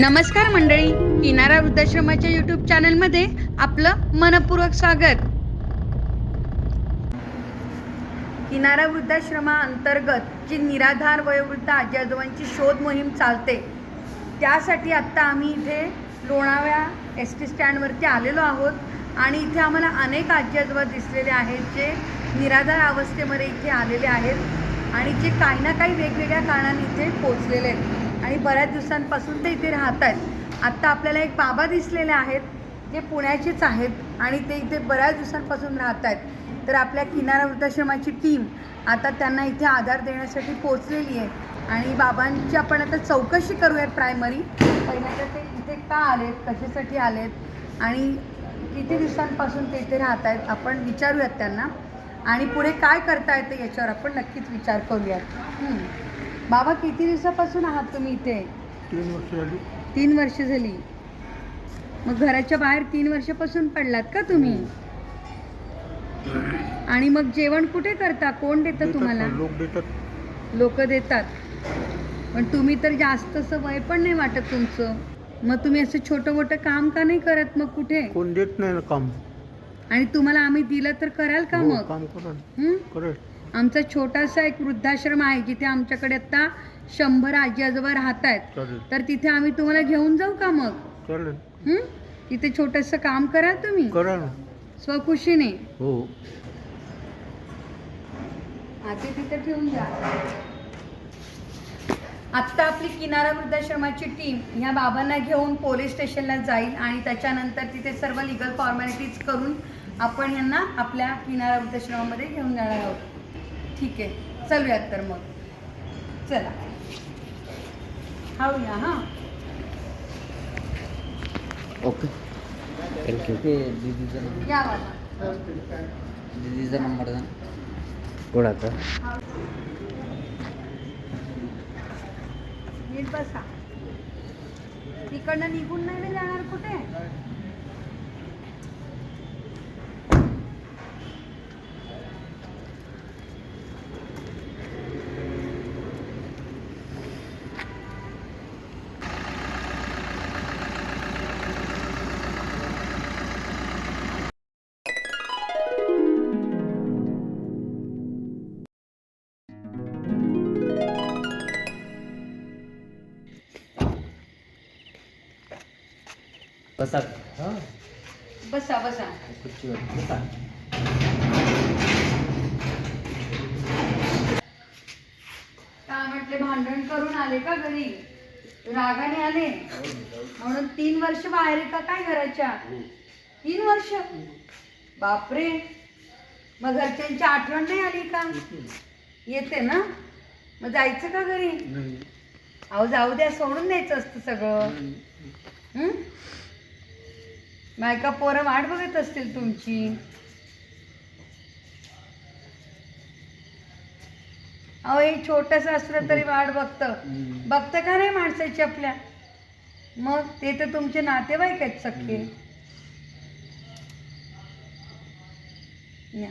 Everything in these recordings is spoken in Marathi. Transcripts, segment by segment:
नमस्कार मंडळी किनारा वृद्धाश्रमाच्या युट्यूब चॅनलमध्ये आपलं मनपूर्वक स्वागत. किनारा वृद्धाश्रमा अंतर्गत जी निराधार वयोवृद्ध आजी आजोबांची शोध मोहीम चालते त्यासाठी आत्ता आम्ही इथे लोणाव्या एस टी स्टँडवरती आलेलो आहोत आणि इथे आम्हाला अनेक आजी आजोबा दिसलेले आहेत जे निराधार अवस्थेमध्ये इथे आलेले आहेत आणि जे काही ना काही वेगवेगळ्या कारणांनी इथे पोचलेले आहेत. आणि बऱ्याच दिवसांपासून ते इथे राहत आहेत. आत्ता आपल्याला एक बाबा दिसलेले आहेत जे पुण्याचेच आहेत आणि ते इथे बऱ्याच दिवसांपासून राहत आहेत. तर आपल्या किनारा वृद्धाश्रमाची टीम आता त्यांना इथे आधार देण्यासाठी पोचलेली आहे. आणि बाबांची आपण आता चौकशी करूयात प्रायमरी पहिल्यांदा ते इथे का आलेत कशासाठी आलेत आणि किती दिवसांपासून ते इथे राहत आहेत आपण विचारूयात त्यांना. आणि पुढे काय करता येतं याच्यावर आपण नक्कीच विचार करूयात. बाबा किती दिवसापासून आहात तुम्ही इथे? तीन वर्ष झाली. तीन वर्ष झाली. मग घराच्या बाहेर तीन वर्षापासून पडलात का तुम्ही? आणि मग जेवण कुठे करता? कोण देतं तुम्हाला? लोक देतात. लोक देतात. पण तुम्ही तर जास्त असं वय पण नाही वाटत तुमचं. मग तुम्ही असं छोटं मोठं काम का नाही करत मग कुठे? कोण देत नाही ना काम. आणि तुम्हाला आम्ही दिलं तर कराल का हो, मग? काम? करेल. आमचा छोटासा एक वृद्धाश्रम आहे जिथे आमच्याकडे आता शंभर आजी आजोबा राहत आहेत चालेल. तर तिथे आम्ही तुम्हाला घेऊन जाऊ का मग? चालेल. हं? तिथे छोटंसं काम करा तुम्ही. करा ना. स्वखुशीने. हो. आधी तिथे ठेवून द्या आत्ता आपली किनारा वृद्धाश्रमाची टीम ह्या बाबांना घेऊन पोलीस स्टेशनला जाईल आणि त्याच्यानंतर तिथे सर्व लिगल फॉर्मॅलिटीज करून आपण यांना आपल्या किनारा वृद्धाश्रमामध्ये घेऊन जाणार आहोत. ठीक आहे. चलूयात तर मग. चला. हाऊया हां? ओके. थँक्यू ते दीदीचा नंबर या बाबा. दीदीचा नंबर द्या कोणाचा बसा. तिकडनं निघून नाही जाणार कुठे? बसा. हां. बसा बसा. खुर्चीवर बसा का म्हटले भांडण करून आले का घरी? रागाने आले. म्हणून तीन वर्ष बाहेर आहे का काय घराच्या? तीन वर्ष? बापरे. मग घरच्यांची आठवण नाही आली का? येते ना? मग जायचं का घरी? नाही. अहो जाऊ द्या सोडून द्यायचं असतं सगळं. हं? बायका पोरं वाट बघत असतील तुमची. अहो एक छोटस असलं तरी वाट बघतं. बघतं का नाही माणसाची आपल्या? मग ते तर तुमचे नातेवाईक आहेत सख्खे. या.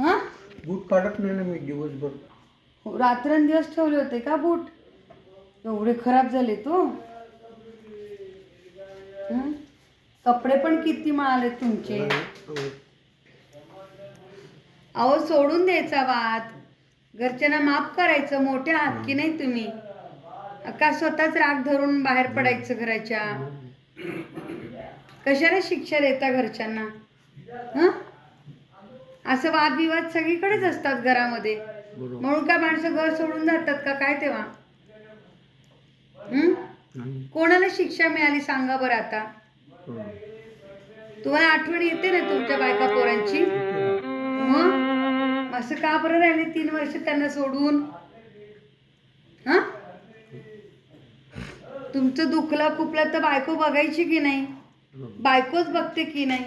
हा? बूट काढत नाही ना मी दिवसभर. हो, रात्रंदिवस ठेवले होते का बूट? एवढे खराब झाले तो हं? कपडे पण किती मिळाले तुमचे. हो. अहो सोडून द्यायचा वाद. घरच्यांना माफ करायचं मोठे आहात की नाही तुम्ही? का स्वतःच राग धरून बाहेर पडायचं घराच्या? कशाला शिक्षा देता घरच्यांना? हं? असं वादविवाद सगळीकडेच असतात घरामध्ये. म्हणून का माणसं घर सोडून जातात का काय तेव्हा? हं? कोणाला शिक्षा मिळाली सांगा बरं आता. हो. तुम्हाला आठवण येते ना तुमच्या बायका पोरांची? मग? असं का बरं राहिले तीन वर्ष त्यांना सोडून? हा? तुमचं दुखलं खुपलं तर बायको बघायची की नाही? बायकोच बघते की नाही?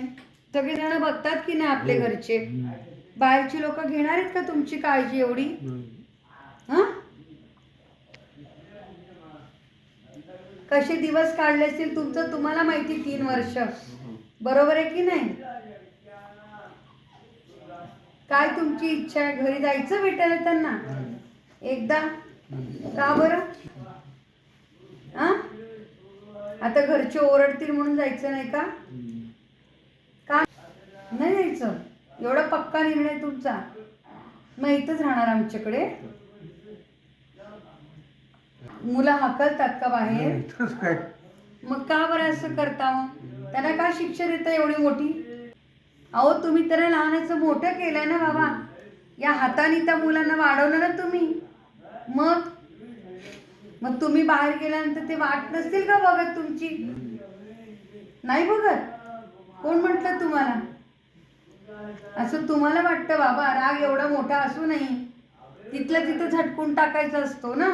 सगळेजण बघतात की नाही आपले घरचे? बाहेरची लोक घेणार आहेत का तुमची काळजी एवढी. हं? कसे दिवस काढले असतील तुमचं तुम्हाला माहिती तीन वर्ष. बरोबर आहे की नाही? काय तुमची इच्छा आहे? घरी जायचं भेटायला त्यांना? एकदा? का बरं? आता घरचे ओरडतील म्हणून जायचं नाही का? का? नाही जायचं. एवढा पक्का निर्णय तुमचा. मग इथंच राहणार आमच्याकडे. मुलं हाकलतात का बाहेर? इथंच काय? मग का बरं असं करता? त्यांना का शिक्षा देता एवढी मोठी? अहो तुम्ही त्याला लहानाचं मोठं केलंय ना बाबा. या हाताने त्या मुलांना वाढवलं ना तुम्ही. मग? मग तुम्ही बाहेर गेल्यानंतर ते वाट नसतील का बघत तुमची? नाही बघत? कोण म्हटलं तुम्हाला? असं तुम्हाला वाटतं बाबा? राग एवढा मोठा असू नाही तिथल्या तिथं झटकून टाकायचा असतो ना?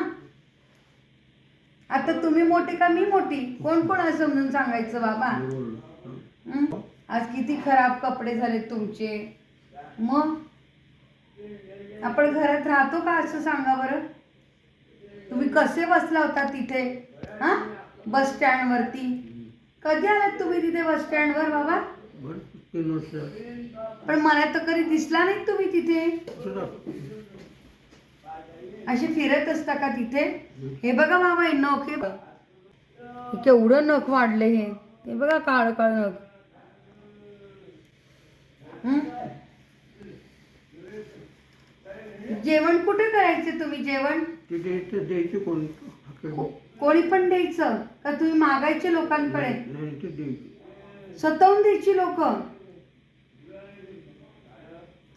आता तुम्ही मोठी का मी मोठी? कोण कोण असं म्हणून सांगायचं बाबा? हं? आज किती खराब कपडे झाले तुमचे. मग? आपण घरात राहतो का असं सांगा बरं? तुम्ही कसे बसला होता तिथे? हा? बस स्टँड वरती कधी आलात तुम्ही तिथे बस स्टँड वर बाबा पण मला तर कधी दिसला नाही तुम्ही तिथे. असे फिरत असता का तिथे? हे बघा बाबा हे नख हे बघ. केवढं नख वाढले हे. हे बघा काळ काळ नख? जेवण कुठे करायचे तुम्ही जेवण? द्यायचं कोण? पण द्यायचं? का तुम्ही मागायचे लोकांकडे? स्वतःहून द्यायची लोक?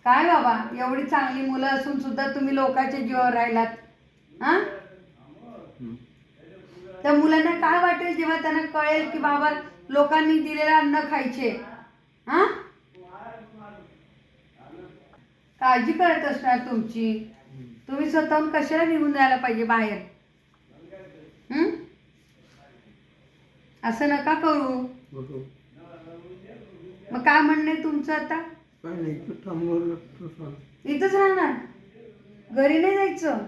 काय बाबा एवढी चांगली मुलं असून सुद्धा तुम्ही लोकांच्या जीवावर राहिलात. हा. त्या मुलांना काय वाटेल जेव्हा त्यांना कळेल की बाबा लोकांनी दिलेलं अन्न खायचे? हा? काळजी करत असणार तुमची. तुम्ही स्वतःहून कशाला निघून जायला पाहिजे बाहेर? असं नका करू. मग काय म्हणणं आहे तुमचं आता? काय नाही इथं थांबवलं इथंच राहणार? घरी नाही जायचं?